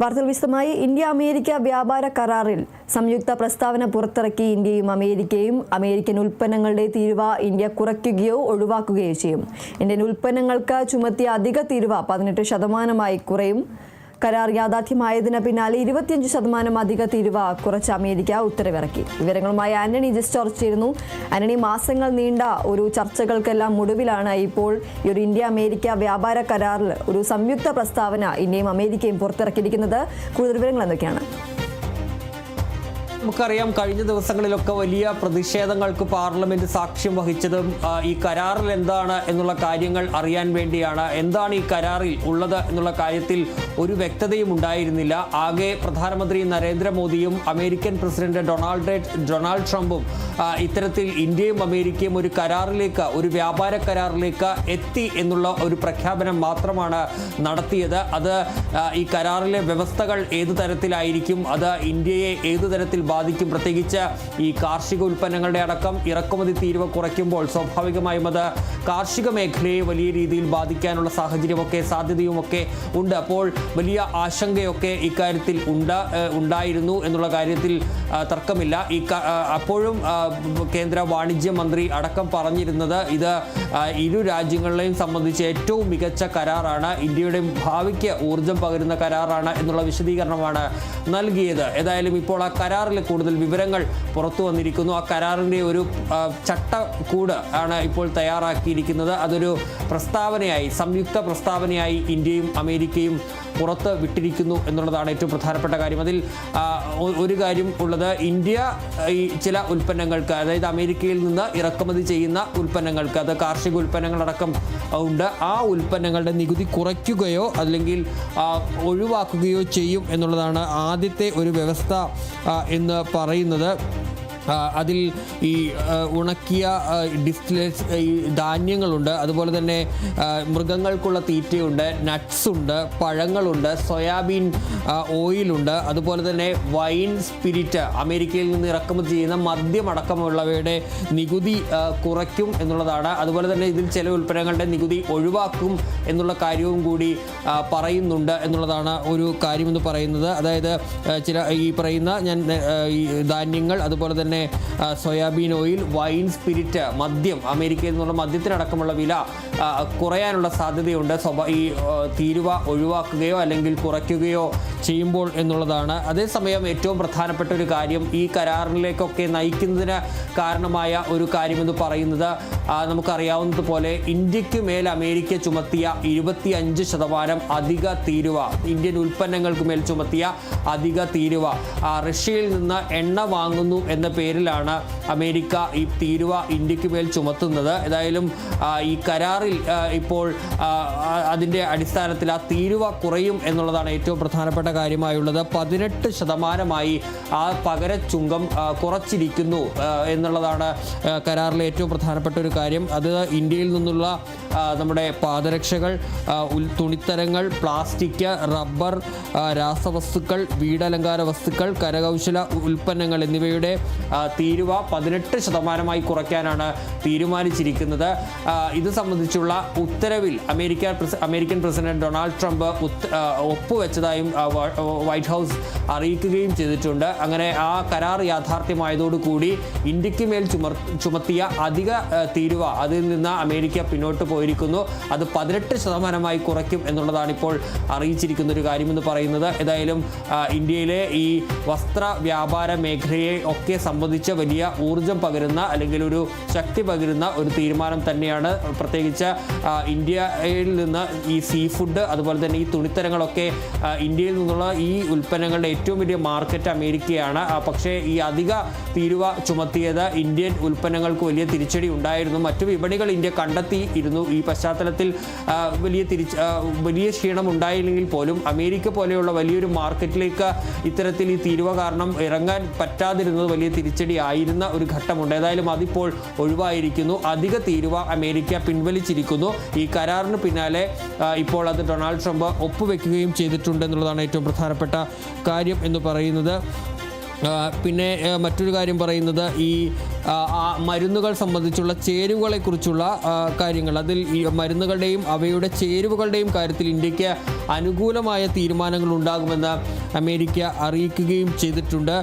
വാർത്തകൾ വിശദമായി. India America വ്യാപാര കരാറിൽ സംയുക്ത പ്രസ്താവന പുറത്തിറക്കി. ഇന്ത്യയും അമേരിക്കയും അമേരിക്കൻ ഉൽപ്പന്നങ്ങളുടെ തീരുവ ഇന്ത്യ കുറയ്ക്കുകയോ ഒഴിവാക്കുകയോ ചെയ്യും. ഇന്ത്യൻ ഉൽപ്പന്നങ്ങൾക്ക് ചുമത്തിയ അധിക തീരുവ പതിനെട്ട് ശതമാനമായി കുറയും. കരാർ യാഥാർത്ഥ്യമായതിന് പിന്നാലെ ഇരുപത്തിയഞ്ച് ശതമാനം അധിക തീരുവ കുറച്ച് അമേരിക്ക ഉത്തരവിറക്കി. വിവരങ്ങളുമായി ആന്റണി ജസ്റ്റ് ചർച്ചയിരുന്നു ആന്റണി മാസങ്ങൾ നീണ്ട ഒരു ചർച്ചകൾക്കെല്ലാം ഒടുവിലാണ് ഇപ്പോൾ ഈ ഒരു ഇന്ത്യ അമേരിക്ക വ്യാപാര കരാറിൽ ഒരു സംയുക്ത പ്രസ്താവന ഇന്ത്യയും അമേരിക്കയും പുറത്തിറക്കിയിരിക്കുന്നത്. കൂടുതൽ വിവരങ്ങൾ എന്തൊക്കെയാണ്? നമുക്കറിയാം കഴിഞ്ഞ ദിവസങ്ങളിലൊക്കെ വലിയ പ്രതിഷേധങ്ങൾക്ക് പാർലമെന്റ് സാക്ഷ്യം വഹിച്ചതും ഈ കരാറിൽ എന്താണ് എന്നുള്ള കാര്യങ്ങൾ അറിയാൻ വേണ്ടിയാണ്. എന്താണ് ഈ കരാറിൽ ഉള്ളത് എന്നുള്ള കാര്യത്തിൽ ഒരു വ്യക്തതയും ഉണ്ടായിരുന്നില്ല. ആകെ പ്രധാനമന്ത്രി നരേന്ദ്രമോദിയും അമേരിക്കൻ പ്രസിഡന്റ് ഡൊണാൾഡ് ഡൊണാൾഡ് ട്രംപും ഇത്തരത്തിൽ ഇന്ത്യയും അമേരിക്കയും ഒരു കരാറിലേക്ക് ഒരു വ്യാപാര കരാറിലേക്ക് എത്തി എന്നുള്ള ഒരു പ്രഖ്യാപനം മാത്രമാണ് നടത്തിയത്. അത് ഈ കരാറിലെ വ്യവസ്ഥകൾ ഏത് തരത്തിലായിരിക്കും? അത് ഇന്ത്യയെ ഏത് തരത്തിൽ ബാധിക്കും? പ്രത്യേകിച്ച് ഈ കാർഷിക ഉൽപ്പന്നങ്ങളുടെ അടക്കം ഇറക്കുമതി തീരുവ കുറയ്ക്കുമ്പോൾ സ്വാഭാവികമായും അത് കാർഷിക മേഖലയെ വലിയ രീതിയിൽ ബാധിക്കാനുള്ള സാഹചര്യമൊക്കെ സാധ്യതയുമൊക്കെ ഉണ്ട്. അപ്പോൾ വലിയ ആശങ്കയൊക്കെ ഇക്കാര്യത്തിൽ ഉണ്ട് ഉണ്ടായിരുന്നു എന്നുള്ള കാര്യത്തിൽ തർക്കമില്ല. ഈ അപ്പോഴും കേന്ദ്ര വാണിജ്യ മന്ത്രി അടക്കം പറഞ്ഞിരുന്നത് ഇത് ഇരു രാജ്യങ്ങളെയും സംബന്ധിച്ച് ഏറ്റവും മികച്ച കരാറാണ് ഇന്ത്യയുടെ ഭാവിക്ക് ഊർജം പകരുന്ന കരാറാണ് എന്നുള്ള വിശദീകരണമാണ് നൽകിയത്. ഏതായാലും ഇപ്പോൾ ആ കരാറിൽ കൂടുതൽ വിവരങ്ങൾ പുറത്തു വന്നിരിക്കുന്നു. ആ കരാറിന്റെ ഒരു ചട്ടക്കൂട് ആണ് ഇപ്പോൾ തയ്യാറാക്കിയിരിക്കുന്നത്. അതൊരു പ്രസ്താവനയായി സംയുക്ത പ്രസ്താവനയായി ഇന്ത്യയും അമേരിക്കയും പുറത്ത് വിട്ടിരിക്കുന്നു എന്നുള്ളതാണ് ഏറ്റവും പ്രധാനപ്പെട്ട കാര്യം. അതിൽ ഒരു കാര്യം ഉള്ളത് ഇന്ത്യ ഈ ചില ഉൽപ്പന്നങ്ങൾക്ക് അതായത് അമേരിക്കയിൽ നിന്ന് ഇറക്കുമതി ചെയ്യുന്ന ഉൽപ്പന്നങ്ങൾക്ക് അത് കാർഷിക ഉൽപ്പന്നങ്ങളടക്കം ഉണ്ട്. ആ ഉൽപ്പന്നങ്ങളുടെ നികുതി കുറയ്ക്കുകയോ അല്ലെങ്കിൽ ഒഴിവാക്കുകയോ ചെയ്യും എന്നുള്ളതാണ് ആദ്യത്തെ ഒരു വ്യവസ്ഥ എന്ന് പറയുന്നത്. അതിൽ ഈ ഉണക്കിയ ഡിസ്റ്റിലേറ്റ് ഈ ധാന്യങ്ങളുണ്ട്. അതുപോലെ തന്നെ മൃഗങ്ങൾക്കുള്ള തീറ്റയുണ്ട് നട്ട്സ് ഉണ്ട് പഴങ്ങളുണ്ട് സോയാബീൻ ഓയിലുണ്ട് അതുപോലെ തന്നെ വൈൻ സ്പിരിറ്റ് അമേരിക്കയിൽ നിന്ന് ഇറക്കുമതി ചെയ്യുന്ന മദ്യമടക്കമുള്ളവയുടെ നികുതി കുറയ്ക്കും എന്നുള്ളതാണ്. അതുപോലെ തന്നെ ഇതിൽ ചില ഉൽപ്പന്നങ്ങളുടെ നികുതി ഒഴിവാക്കും എന്നുള്ള കാര്യവും കൂടി പറയുന്നുണ്ട് എന്നുള്ളതാണ് ഒരു കാര്യമെന്ന് പറയുന്നത്. അതായത് ചില ഈ പറയുന്ന ഞാൻ ഈ ധാന്യങ്ങൾ അതുപോലെ തന്നെ ആ, സോയാബീൻ ഓയിൽ വൈൻ സ്പിരിറ്റ് മദ്യം അമേരിക്കയിൽ നിന്നുള്ള മദ്യത്തിനടക്കമുള്ള വില കുറയാനുള്ള സാധ്യതയുണ്ട്. സ്വഭാ ഈ തീരുവ ഒഴിവാക്കുകയോ അല്ലെങ്കിൽ കുറയ്ക്കുകയോ ചെയ്യുമ്പോൾ എന്നുള്ളതാണ്. അതേസമയം ഏറ്റവും പ്രധാനപ്പെട്ട ഒരു കാര്യം ഈ കരാറിലേക്കൊക്കെ നയിക്കുന്നതിന് കാരണമായ ഒരു കാര്യമെന്ന് പറയുന്നത് നമുക്കറിയാവുന്നതുപോലെ ഇന്ത്യയ്ക്ക് മേൽ അമേരിക്ക ചുമത്തിയ ഇരുപത്തി അഞ്ച് ശതമാനം അധിക തീരുവ ഇന്ത്യൻ ഉൽപ്പന്നങ്ങൾക്ക് മേൽ ചുമത്തിയ അധിക തീരുവ റഷ്യയിൽ നിന്ന് എണ്ണ വാങ്ങുന്നു എന്ന പേരിലാണ് അമേരിക്ക ഈ തീരുവ ഇന്ത്യയ്ക്ക് മേൽ ചുമത്തുന്നത്. ഏതായാലും ഈ കരാറിൽ ഇപ്പോൾ അതിന്റെ അടിസ്ഥാനത്തിൽ ആ തീരുവ കുറയും എന്നുള്ളതാണ് ഏറ്റവും പ്രധാനപ്പെട്ട കാര്യമായുള്ളത്. പതിനെട്ട് ശതമാനമായി ആ പകര ചുങ്കം കുറച്ചിരിക്കുന്നു എന്നുള്ളതാണ് കരാറിലെ ഏറ്റവും പ്രധാനപ്പെട്ട ഒരു കാര്യം. അത് ഇന്ത്യയിൽ നിന്നുള്ള നമ്മുടെ പാദരക്ഷകൾ തുണിത്തരങ്ങൾ പ്ലാസ്റ്റിക് റബ്ബർ രാസവസ്തുക്കൾ വീടലങ്കാര വസ്തുക്കൾ കരകൗശല ഉൽപ്പന്നങ്ങൾ എന്നിവയുടെ തീരുവ പതിനെട്ട് ശതമാനമായി കുറയ്ക്കാനാണ് തീരുമാനിച്ചിരിക്കുന്നത്. ഇത് സംബന്ധിച്ചുള്ള ഉത്തരവിൽ America American president Donald Trump ഒപ്പുവെച്ചതായും White House അറിയിക്കുകയും ചെയ്തിട്ടുണ്ട്. അങ്ങനെ ആ കരാർ യാഥാർത്ഥ്യമായതോടുകൂടി ഇന്ത്യയ്ക്ക് മേൽ ചുമർ ചുമത്തിയ അധിക തീരുവ അതിൽ നിന്ന് അമേരിക്ക പിന്നോട്ട് പോയിരിക്കുന്നു. അത് പതിനെട്ട് ശതമാനമായി കുറയ്ക്കും എന്നുള്ളതാണ് ഇപ്പോൾ അറിയിച്ചിരിക്കുന്ന ഒരു കാര്യമെന്ന് പറയുന്നത്. ഏതായാലും ഇന്ത്യയിലെ ഈ വസ്ത്ര വ്യാപാര മേഖലയെ ഒക്കെ സംബന്ധിച്ച് വലിയ ഊർജം പകരുന്ന അല്ലെങ്കിൽ ഒരു ശക്തി പകരുന്ന ഒരു തീരുമാനം തന്നെയാണ് പ്രത്യേകിച്ച് ഇന്ത്യയിൽ നിന്ന് ഈ സീ ഫുഡ് അതുപോലെ തന്നെ ഈ തുണിത്തരങ്ങളൊക്കെ ഇന്ത്യയിൽ നിന്നുള്ള ഈ ഉൽപ്പന്നങ്ങളുടെ ഏറ്റവും വലിയ മാർക്കറ്റ് അമേരിക്കയാണ്. പക്ഷേ ഈ അധിക തീരുവ ചുമത്തിയത് ഇന്ത്യൻ ഉൽപ്പന്നങ്ങൾക്ക് വലിയ തിരിച്ചടി ഉണ്ടായിരുന്നു. മറ്റു വിപണികൾ ഇന്ത്യ കണ്ടെത്തിയിരുന്നു. ഈ പശ്ചാത്തലത്തിൽ വലിയ തിരിച്ച് വലിയ ക്ഷീണം ഉണ്ടായില്ലെങ്കിൽ പോലും അമേരിക്ക പോലെയുള്ള വലിയൊരു മാർക്കറ്റിലേക്ക് ഇത്തരത്തിൽ ഈ തീരുവ കാരണം ഇറങ്ങാൻ പറ്റാതിരുന്നത് വലിയ തിരിച്ചടി ആയിരുന്ന ഒരു ഘട്ടമുണ്ട്. ഏതായാലും അതിപ്പോൾ ഒഴിവായിരിക്കുന്നു. അധിക തീരുവ അമേരിക്ക പിൻവലിച്ചിരിക്കുന്നു. ഈ കരാറിന് പിന്നാലെ ഇപ്പോൾ അത് ഡൊണാൾഡ് ട്രംപ് ഒപ്പുവെക്കുകയും ചെയ്തിട്ടുണ്ട് എന്നുള്ളതാണ് ഏറ്റവും പ്രധാനപ്പെട്ട കാര്യം എന്ന് പറയുന്നത്. പിന്നെ മറ്റൊരു കാര്യം പറയുന്നത് ഈ മരുന്നുകൾ സംബന്ധിച്ചുള്ള ചേരുവകളെക്കുറിച്ചുള്ള കാര്യങ്ങൾ. അതിൽ ഈ മരുന്നുകളുടെയും അവയുടെ ചേരുവകളുടെയും കാര്യത്തിൽ ഇന്ത്യയ്ക്ക് അനുകൂലമായ തീരുമാനങ്ങൾ ഉണ്ടാകുമെന്ന് അമേരിക്ക അറിയിക്കുകയും ചെയ്തിട്ടുണ്ട്.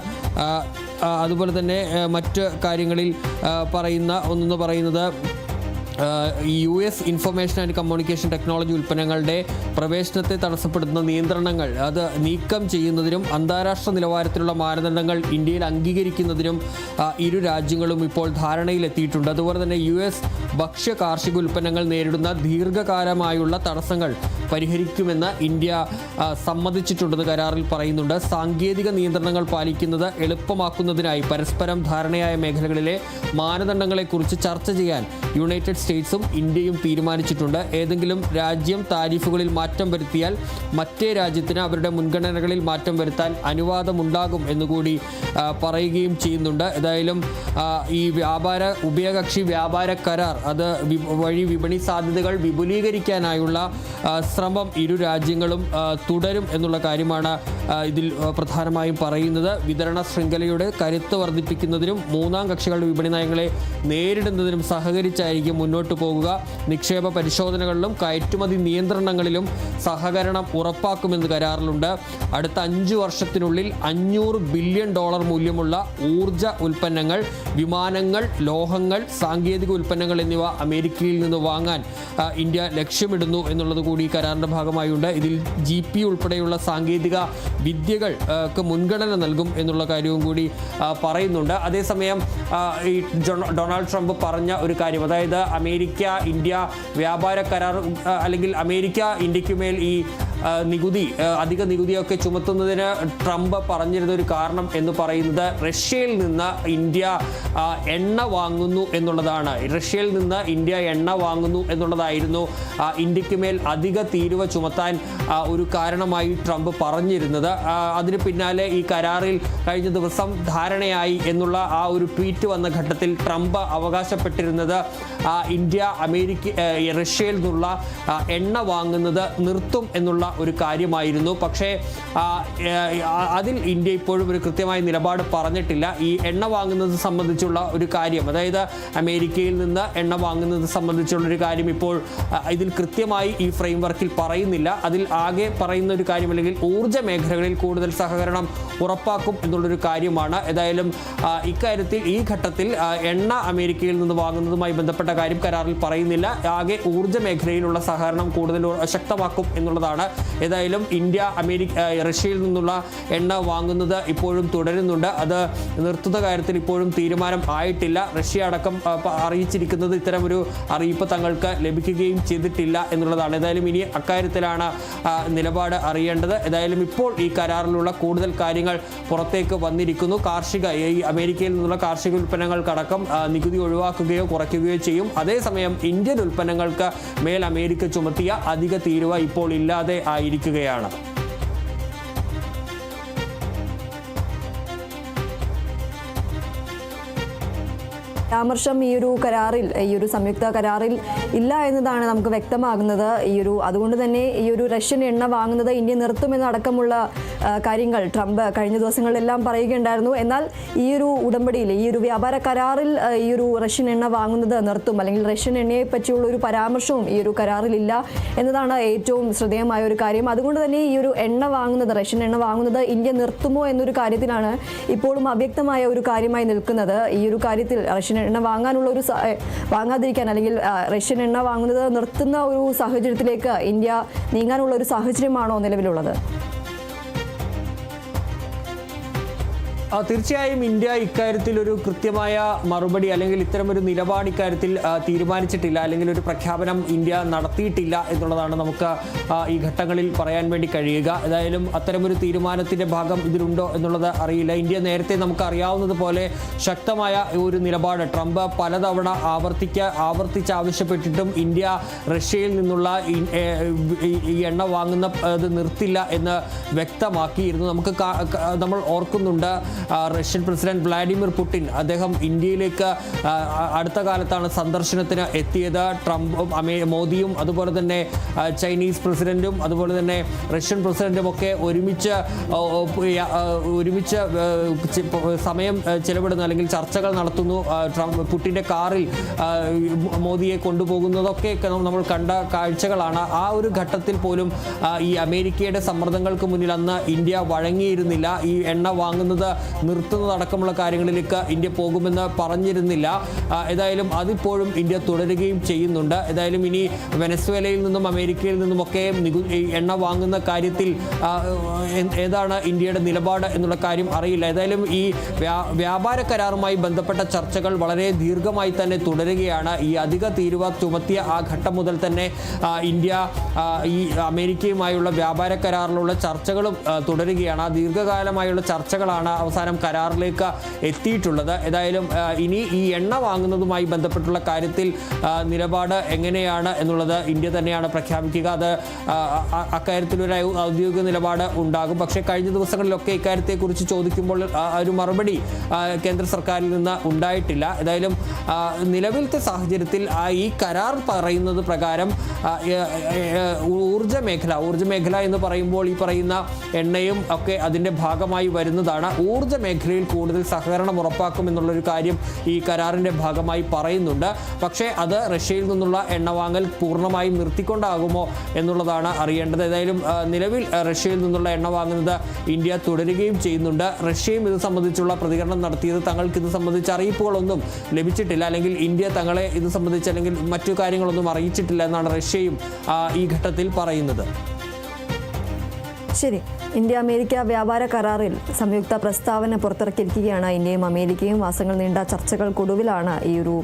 അതുപോലെ തന്നെ മറ്റ് കാര്യങ്ങളിൽ പറയുന്ന ഒന്നെന്ന് പറയുന്നത് U S information and communication technology ഉൽപ്പന്നങ്ങളുടെ പ്രവേശനത്തെ തടസ്സപ്പെടുത്തുന്ന നിയന്ത്രണങ്ങൾ അത് നീക്കം ചെയ്യുന്നതിനും അന്താരാഷ്ട്ര നിലവാരത്തിലുള്ള മാനദണ്ഡങ്ങൾ ഇന്ത്യയിൽ അംഗീകരിക്കുന്നതിനും ഇരു രാജ്യങ്ങളും ഇപ്പോൾ ധാരണയിലെത്തിയിട്ടുണ്ട്. അതുപോലെ തന്നെ യു എസ് ഭക്ഷ്യ കാർഷിക ഉൽപ്പന്നങ്ങൾ നേരിടുന്ന ദീർഘകാലമായുള്ള തടസ്സങ്ങൾ പരിഹരിക്കുമെന്ന് ഇന്ത്യ സമ്മതിച്ചിട്ടുണ്ടെന്ന് കരാറിൽ പറയുന്നുണ്ട്. സാങ്കേതിക നിയന്ത്രണങ്ങൾ പാലിക്കുന്നത് എളുപ്പമാക്കുന്നതിനായി പരസ്പരം ധാരണയായ മേഖലകളിലെ മാനദണ്ഡങ്ങളെക്കുറിച്ച് ചർച്ച ചെയ്യാൻ യുണൈറ്റഡ് സ്റ്റേറ്റ്സും ഇന്ത്യയും തീരുമാനിച്ചിട്ടുണ്ട്. ഏതെങ്കിലും രാജ്യം താരിഫുകളിൽ മാറ്റം വരുത്തിയാൽ മറ്റേ രാജ്യത്തിന് അവരുടെ മുൻഗണനകളിൽ മാറ്റം വരുത്താൻ അനുവാദമുണ്ടാകും എന്നുകൂടി പറയുകയും ചെയ്യുന്നുണ്ട്. ഏതായാലും ഈ വ്യാപാര ഉഭയകക്ഷി വ്യാപാര കരാർ അത് വഴി വിപണി സാധ്യതകൾ വിപുലീകരിക്കാനായുള്ള ശ്രമം ഇരു രാജ്യങ്ങളും തുടരും എന്നുള്ള കാര്യമാണ് ഇതിൽ പ്രധാനമായും പറയുന്നത്. വിതരണ ശൃംഖലയുടെ കരുത്ത് വർദ്ധിപ്പിക്കുന്നതിനും മൂന്നാം കക്ഷികളുടെ വിപണി നയങ്ങളെ നേരിടുന്നതിനും സഹകരിച്ചായിരിക്കും മുന്നോട്ട് പോകുക. നിക്ഷേപ പരിശോധനകളിലും കയറ്റുമതി നിയന്ത്രണങ്ങളിലും സഹകരണം ഉറപ്പാക്കുമെന്ന് കരാറിലുണ്ട്. അടുത്ത അഞ്ച് വർഷത്തിനുള്ളിൽ അഞ്ഞൂറ് ബില്യൺ ഡോളർ മൂല്യമുള്ള ഊർജ ഉൽപ്പന്നങ്ങൾ വിമാനങ്ങൾ ലോഹങ്ങൾ സാങ്കേതിക ഉൽപ്പന്നങ്ങൾ എന്നിവ അമേരിക്കയിൽ നിന്ന് വാങ്ങാൻ ഇന്ത്യ ലക്ഷ്യമിടുന്നു എന്നുള്ളത് കൂടി കരാറിന്റെ ഭാഗമായുണ്ട്. ഇതിൽ ജി പി ഉൾപ്പെടെയുള്ള സാങ്കേതിക വിദ്യകൾക്ക് മുൻഗണന നൽകും എന്നുള്ള കാര്യവും കൂടി പറയുന്നുണ്ട്. അതേസമയം ഈ ഡൊണാൾഡ് ട്രംപ് പറഞ്ഞ ഒരു കാര്യം അതായത് അമേരിക്ക ഇന്ത്യ വ്യാപാര കരാർ അല്ലെങ്കിൽ അമേരിക്ക ഇന്ത്യയ്ക്ക് മേൽ ഈ നികുതി അധിക നികുതിയൊക്കെ ചുമത്തുന്നതിന് ട്രംപ് പറഞ്ഞിരുന്ന ഒരു കാരണം എന്ന് പറയുന്നത് റഷ്യയിൽ നിന്ന് ഇന്ത്യ എണ്ണ വാങ്ങുന്നു എന്നുള്ളതാണ്. റഷ്യയിൽ നിന്ന് ഇന്ത്യ എണ്ണ വാങ്ങുന്നു എന്നുള്ളതായിരുന്നു ഇന്ത്യയ്ക്ക് മേൽ അധിക തീരുവ ചുമത്താൻ ഒരു കാരണമായി ട്രംപ് പറഞ്ഞിരുന്നത്. അതിന് പിന്നാലെ ഈ കരാറിൽ കഴിഞ്ഞ ദിവസം ധാരണയായി എന്നുള്ള ആ ഒരു ട്വീറ്റ് വന്ന ഘട്ടത്തിൽ ട്രംപ് അവകാശപ്പെട്ടിരുന്നത് ഇന്ത്യ അമേരിക്ക റഷ്യയിൽ നിന്നുള്ള എണ്ണ വാങ്ങുന്നത് നിർത്തും എന്നുള്ള ഒരു കാര്യമായിരുന്നു. പക്ഷേ അതിൽ ഇന്ത്യ ഇപ്പോഴും ഒരു കൃത്യമായ നിലപാട് പറഞ്ഞിട്ടില്ല. ഈ എണ്ണ വാങ്ങുന്നത് സംബന്ധിച്ചുള്ള ഒരു കാര്യം അതായത് അമേരിക്കയിൽ നിന്ന് എണ്ണ വാങ്ങുന്നത് സംബന്ധിച്ചുള്ള ഒരു കാര്യം ഇപ്പോൾ ഇതിൽ കൃത്യമായി ഈ ഫ്രെയിം വർക്കിൽ പറയുന്നില്ല. അതിൽ ആകെ പറയുന്ന ഒരു കാര്യം അല്ലെങ്കിൽ ഊർജ മേഖലകളിൽ കൂടുതൽ സഹകരണം ഉറപ്പാക്കും എന്നുള്ളൊരു കാര്യമാണ്. ഏതായാലും ഇക്കാര്യത്തിൽ ഈ ഘട്ടത്തിൽ എണ്ണ അമേരിക്കയിൽ നിന്ന് വാങ്ങുന്നതുമായി ബന്ധപ്പെട്ട കാര്യം കരാറിൽ പറയുന്നില്ല. ആകെ ഊർജ മേഖലയിലുള്ള സഹകരണം കൂടുതൽ ശക്തമാക്കും എന്നുള്ളതാണ്. ഏതായാലും ഇന്ത്യ അമേരിക്ക റഷ്യയിൽ നിന്നുള്ള എണ്ണ വാങ്ങുന്നത് ഇപ്പോഴും തുടരുന്നുണ്ട്. അത് നിർത്തുന്ന കാര്യത്തിൽ ഇപ്പോഴും തീരുമാനം ആയിട്ടില്ല. റഷ്യ അടക്കം അറിയിച്ചിരിക്കുന്നത് ഇത്തരമൊരു അറിയിപ്പ് തങ്ങൾക്ക് ലഭിക്കുകയും ചെയ്തിട്ടില്ല എന്നുള്ളതാണ്. ഏതായാലും ഇനി അക്കാര്യത്തിലാണ് നിലപാട് അറിയേണ്ടത്. ഏതായാലും ഇപ്പോൾ ഈ കരാറിലുള്ള കൂടുതൽ കാര്യങ്ങൾ പുറത്തേക്ക് വന്നിരിക്കുന്നു. കാർഷിക ഈ അമേരിക്കയിൽ നിന്നുള്ള കാർഷിക ഉൽപ്പന്നങ്ങൾക്കടക്കം നികുതി ഒഴിവാക്കുകയോ കുറയ്ക്കുകയോ ചെയ്യും. അതേസമയം ഇന്ത്യൻ ഉൽപ്പന്നങ്ങൾക്ക് മേൽ അമേരിക്ക ചുമത്തിയ അധിക തീരുവ ഇപ്പോൾ ഇല്ലാതെ ആയിരിക്കുകയാണ്. പരാമർശം ഈ ഒരു കരാറിൽ ഈ ഒരു സംയുക്ത കരാറിൽ ഇല്ല എന്നതാണ് നമുക്ക് വ്യക്തമാകുന്നത്. ഈ ഒരു അതുകൊണ്ട് തന്നെ ഈ ഒരു റഷ്യൻ എണ്ണ വാങ്ങുന്നത് ഇന്ത്യ നിർത്തുമെന്നടക്കമുള്ള കാര്യങ്ങൾ ട്രംപ് കഴിഞ്ഞ ദിവസങ്ങളിലെല്ലാം പറയുകയുണ്ടായിരുന്നു. എന്നാൽ ഈ ഒരു ഉടമ്പടിയിൽ ഈ ഒരു വ്യാപാര കരാറിൽ ഈ ഒരു റഷ്യൻ എണ്ണ വാങ്ങുന്നത് നിർത്തും. അല്ലെങ്കിൽ റഷ്യൻ എണ്ണയെ പറ്റിയുള്ള ഒരു പരാമർശവും ഈ ഒരു കരാറിലില്ല എന്നതാണ് ഏറ്റവും ശ്രദ്ധേയമായ ഒരു കാര്യം. അതുകൊണ്ട് തന്നെ ഈ ഒരു എണ്ണ വാങ്ങുന്നത് റഷ്യൻ എണ്ണ വാങ്ങുന്നത് ഇന്ത്യ നിർത്തുമോ എന്നൊരു കാര്യത്തിലാണ് ഇപ്പോഴും അവ്യക്തമായ ഒരു കാര്യമായി നിൽക്കുന്നത്. ഈ ഒരു കാര്യത്തിൽ റഷ്യൻ എണ്ണ വാങ്ങാനുള്ള ഒരു വാങ്ങാതിരിക്കാൻ അല്ലെങ്കിൽ റഷ്യൻ എണ്ണ വാങ്ങുന്നത് നിർത്തുന്ന ഒരു സാഹചര്യത്തിലേക്ക് ഇന്ത്യ നീങ്ങാനുള്ള ഒരു സാഹചര്യമാണോ നിലവിലുള്ളത്? തീർച്ചയായും ഇന്ത്യ ഇക്കാര്യത്തിൽ ഒരു കൃത്യമായ മറുപടി അല്ലെങ്കിൽ ഇത്തരമൊരു നിലപാട് ഇക്കാര്യത്തിൽ തീരുമാനിച്ചിട്ടില്ല അല്ലെങ്കിൽ ഒരു പ്രഖ്യാപനം ഇന്ത്യ നടത്തിയിട്ടില്ല എന്നുള്ളതാണ് നമുക്ക് ഈ ഘട്ടങ്ങളിൽ പറയാൻ വേണ്ടി കഴിയുക. ഏതായാലും അത്തരമൊരു തീരുമാനത്തിന്റെ ഭാഗം ഇതിലുണ്ടോ എന്നുള്ളത് അറിയില്ല. ഇന്ത്യ നേരത്തെ നമുക്ക് അറിയാവുന്നത് പോലെ ശക്തമായ ഒരു നിലപാട്. ട്രംപ് പലതവണ ആവർത്തിക്ക ആവർത്തിച്ച് ആവശ്യപ്പെട്ടിട്ടും ഇന്ത്യ റഷ്യയിൽ നിന്നുള്ള ഈ- എണ്ണ വാങ്ങുന്ന നിർത്തില്ല എന്ന് വ്യക്തമാക്കിയിരുന്നു. നമുക്ക് നമ്മൾ ഓർക്കുന്നുണ്ട് റഷ്യൻ പ്രസിഡന്റ് വ്ളാഡിമിർ പുടിൻ അദ്ദേഹം ഇന്ത്യയിലേക്ക് അടുത്ത കാലത്താണ് സന്ദർശനത്തിന് എത്തിയത്. ട്രംപും അമേ മോദിയും അതുപോലെ തന്നെ ചൈനീസ് പ്രസിഡന്റും അതുപോലെ തന്നെ റഷ്യൻ പ്രസിഡന്റും ഒക്കെ ഒരുമിച്ച് ഒരുമിച്ച് സമയം ചെലവിടുന്നു അല്ലെങ്കിൽ ചർച്ചകൾ നടത്തുന്നു. ട്രംപ് പുട്ടിന്റെ കാറിൽ മോദിയെ കൊണ്ടുപോകുന്നതൊക്കെ നമ്മൾ കണ്ട കാഴ്ചകളാണ്. ആ ഒരു ഘട്ടത്തിൽ പോലും ഈ അമേരിക്കയുടെ സമ്മർദ്ദങ്ങൾക്ക് മുന്നിൽ അന്ന് ഇന്ത്യ വഴങ്ങിയിരുന്നില്ല. ഈ എണ്ണ വാങ്ങുന്നത് നിർത്തുന്നതടക്കമുള്ള കാര്യങ്ങളിലേക്ക് ഇന്ത്യ പോകുമെന്ന് പറഞ്ഞിരുന്നില്ല. ഏതായാലും അതിപ്പോഴും ഇന്ത്യ തുടരുകയും ചെയ്യുന്നുണ്ട്. ഏതായാലും ഇനി വെനസ്വേലയിൽ നിന്നും അമേരിക്കയിൽ നിന്നുമൊക്കെ നികു എണ്ണ വാങ്ങുന്ന കാര്യത്തിൽ ഏതാണ് ഇന്ത്യയുടെ നിലപാട് എന്നുള്ള കാര്യം അറിയില്ല. ഏതായാലും ഈ വ്യാപാര കരാറുമായി ബന്ധപ്പെട്ട ചർച്ചകൾ വളരെ ദീർഘമായി തന്നെ തുടരുകയാണ്. ഈ അധിക തീരുവ ചുമത്തിയ ആ ഘട്ടം മുതൽ തന്നെ ഇന്ത്യ ഈ അമേരിക്കയുമായുള്ള വ്യാപാര കരാറിലുള്ള ചർച്ചകളും തുടരുകയാണ്. ദീർഘകാലമായുള്ള ചർച്ചകളാണ് അവസാനം കരാറിലേക്ക് എത്തിയിട്ടുള്ളത്. ഏതായാലും ഇനി ഈ എണ്ണ വാങ്ങുന്നതുമായി ബന്ധപ്പെട്ടുള്ള കാര്യത്തിൽ നിലപാട് എങ്ങനെയാണ് എന്നുള്ളത് ഇന്ത്യ തന്നെയാണ് പ്രഖ്യാപിക്കുക. അത് അക്കാര്യത്തിൽ ഒരു ഔദ്യോഗിക നിലപാട് ഉണ്ടാകും. പക്ഷേ കഴിഞ്ഞ ദിവസങ്ങളിലൊക്കെ ഇക്കാര്യത്തെക്കുറിച്ച് ചോദിക്കുമ്പോൾ ഒരു മറുപടി കേന്ദ്ര സർക്കാരിൽ നിന്ന് ഉണ്ടായിട്ടില്ല. ഏതായാലും നിലവിലത്തെ സാഹചര്യത്തിൽ ഈ കരാർ പറയുന്നത് പ്രകാരം ഊർജ ഊർജ മേഖല ഊർജ മേഖല എന്ന് പറയുമ്പോൾ ഈ പറയുന്ന എണ്ണയും ഒക്കെ അതിന്റെ ഭാഗമായി വരുന്നതാണ്. ഊർജ മേഖലയിൽ കൂടുതൽ സഹകരണം ഉറപ്പാക്കും എന്നുള്ളൊരു കാര്യം ഈ കരാറിന്റെ ഭാഗമായി പറയുന്നുണ്ട്. പക്ഷേ അത് റഷ്യയിൽ നിന്നുള്ള എണ്ണ വാങ്ങൽ പൂർണമായും നിർത്തിക്കൊണ്ടാകുമോ എന്നുള്ളതാണ് അറിയേണ്ടത്. ഏതായാലും നിലവിൽ റഷ്യയിൽ നിന്നുള്ള എണ്ണ വാങ്ങുന്നത് ഇന്ത്യ തുടരുകയും ചെയ്യുന്നുണ്ട്. റഷ്യയും ഇത് സംബന്ധിച്ചുള്ള പ്രതികരണം നടത്തിയത് തങ്ങൾക്ക് ഇത് സംബന്ധിച്ച അറിയിപ്പുകളൊന്നും ലഭിച്ചിട്ടില്ല. അല്ലെങ്കിൽ ഇന്ത്യ തങ്ങളെ ഇത് സംബന്ധിച്ച് അല്ലെങ്കിൽ മറ്റു കാര്യങ്ങളൊന്നും അറിയിച്ചിട്ടില്ല എന്നാണ് റഷ്യയും ഈ ഘട്ടത്തിൽ പറയുന്നത്. ശരി. ഇന്ത്യ അമേരിക്ക വ്യാപാര കരാറിൽ സംയുക്ത പ്രസ്താവന പുറത്തിറക്കിയിരിക്കുകയാണ്. ഇന്ത്യയും അമേരിക്കയും മാസങ്ങൾ നീണ്ട ചർച്ചകൾക്കൊടുവിലാണ് ഈ ഒരു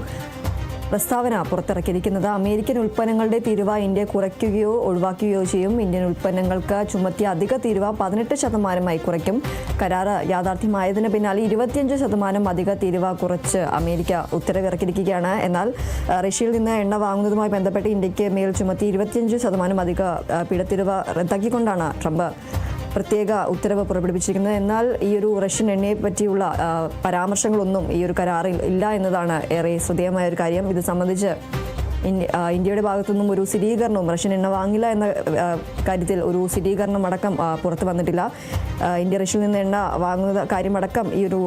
പ്രസ്താവന പുറത്തിറക്കിയിരിക്കുന്നത്. അമേരിക്കൻ ഉൽപ്പന്നങ്ങളുടെ തീരുവ ഇന്ത്യ കുറയ്ക്കുകയോ ഒഴിവാക്കുകയോ ചെയ്യും. ഇന്ത്യൻ ഉൽപ്പന്നങ്ങൾക്ക് ചുമത്തിയ അധിക തീരുവ പതിനെട്ട് ശതമാനമായി കുറയ്ക്കും. കരാറ് യാഥാർത്ഥ്യമായതിന് പിന്നാലെ ഇരുപത്തിയഞ്ച് ശതമാനം അധിക തീരുവ കുറച്ച് അമേരിക്ക ഉത്തരവിറക്കിയിരിക്കുകയാണ്. എന്നാൽ റഷ്യയിൽ നിന്ന് എണ്ണ വാങ്ങുന്നതുമായി ബന്ധപ്പെട്ട് ഇന്ത്യയ്ക്ക് മേൽ ചുമത്തി ഇരുപത്തിയഞ്ച് ശതമാനം അധിക പിഴത്തീരുവ റദ്ദാക്കിക്കൊണ്ടാണ് ട്രംപ് പ്രത്യേക ഉത്തരവ് പുറപ്പെടുവിച്ചിരിക്കുന്നത്. എന്നാൽ ഈ ഒരു റഷ്യൻ എണ്ണയെ പറ്റിയുള്ള പരാമർശങ്ങളൊന്നും ഈ ഒരു കരാറിൽ ഇല്ല എന്നതാണ് ഏറെ ശ്രദ്ധേയമായ ഒരു കാര്യം. ഇത് സംബന്ധിച്ച് ഇന്ത്യയുടെ ഭാഗത്തുനിന്നും ഒരു സ്ഥിരീകരണവും റഷ്യൻ എണ്ണ വാങ്ങില്ല എന്ന കാര്യത്തിൽ ഒരു സ്ഥിരീകരണം അടക്കം പുറത്തു വന്നിട്ടില്ല. ഇന്ത്യ റഷ്യയിൽ നിന്ന് എണ്ണ വാങ്ങുന്ന കാര്യമടക്കം ഈ ഒരു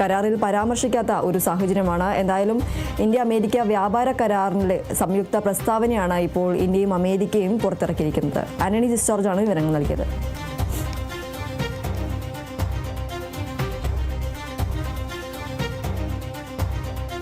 കരാറിൽ പരാമർശിക്കാത്ത ഒരു സാഹചര്യമാണ്. എന്തായാലും ഇന്ത്യ അമേരിക്ക വ്യാപാര കരാറിന്റെ സംയുക്ത പ്രസ്താവനയാണ് ഇപ്പോൾ ഇന്ത്യയും അമേരിക്കയും പുറത്തിറക്കിയിരിക്കുന്നത്. ആന്റണി ജിസ്റ്റോർജാണ് വിവരങ്ങൾ നൽകിയത്.